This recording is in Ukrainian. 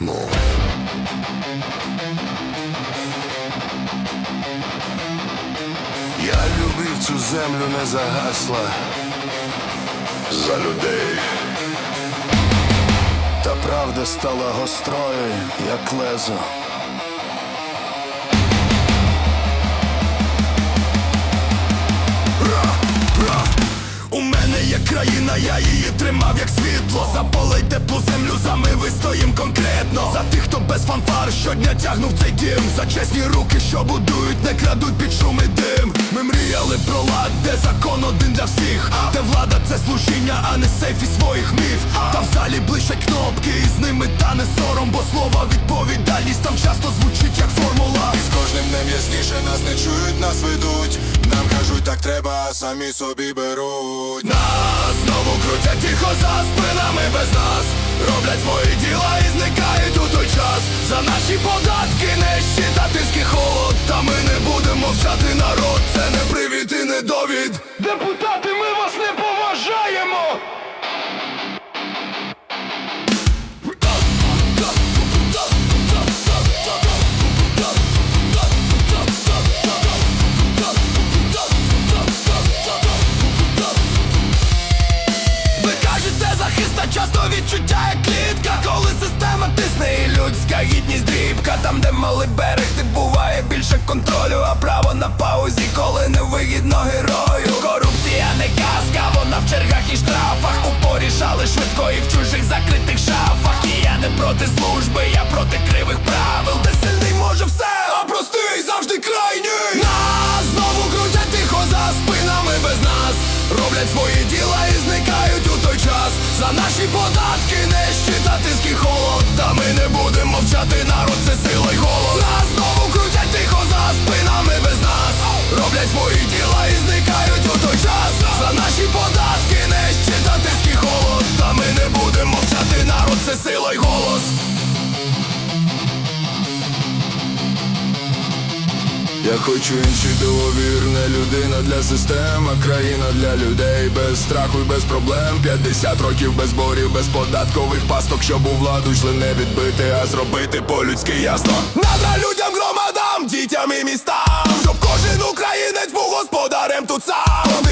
Ну. Я любив цю землю не загасла за людей. Та правда стала гострою, як лезо. У мене є країна, я її тримав як світло Заполий теплу без фанфар. Щодня тягнув цей дім. За чесні руки, що будують, не крадуть під шум і дим. Ми мріяли про лад, де закон один для всіх. Де влада це служіння, а не сейф і своїх міф. Та в залі блищать кнопки, і з ними тане сором Бо слова відповідальність там часто звучить як формула. І з кожним днем ясніше нас не чують, нас ведуть. Нам кажуть, так треба, а самі собі беруть. Нас знову крутять тихо за спинами без нас. Роблять свої діла і зникають у час. За наші податки не щитати холод Та ми не будемо мовчати народ. Це не привід і не довід. Депутати, ми вас не поважаємо! Ви кажете, захиста часто відчуття як малий берег, ти буває більше контролю А право на паузі, коли не вигідно герою. Корупція не казка, вона в чергах і штрафах. Упорішали швидко і в чужих закритих шафах. І я не проти служби, я проти кривих правил. Де сильний може все, а простий завжди крайній. Нас знову крутять тихо за спинами без нас. Роблять свої діла Наші податки не щитати холод Та ми не будемо мовчати, народ це сила й голод. Нас знову Я хочу інший довірна людина для систем, країна для людей без страху і без проблем. 50 років без борів, без податкових пасток, щоб у владу йшли не відбити, а зробити по-людськи ясно. Надра людям, громадам, дітям і містам Щоб кожен українець був господарем тут сам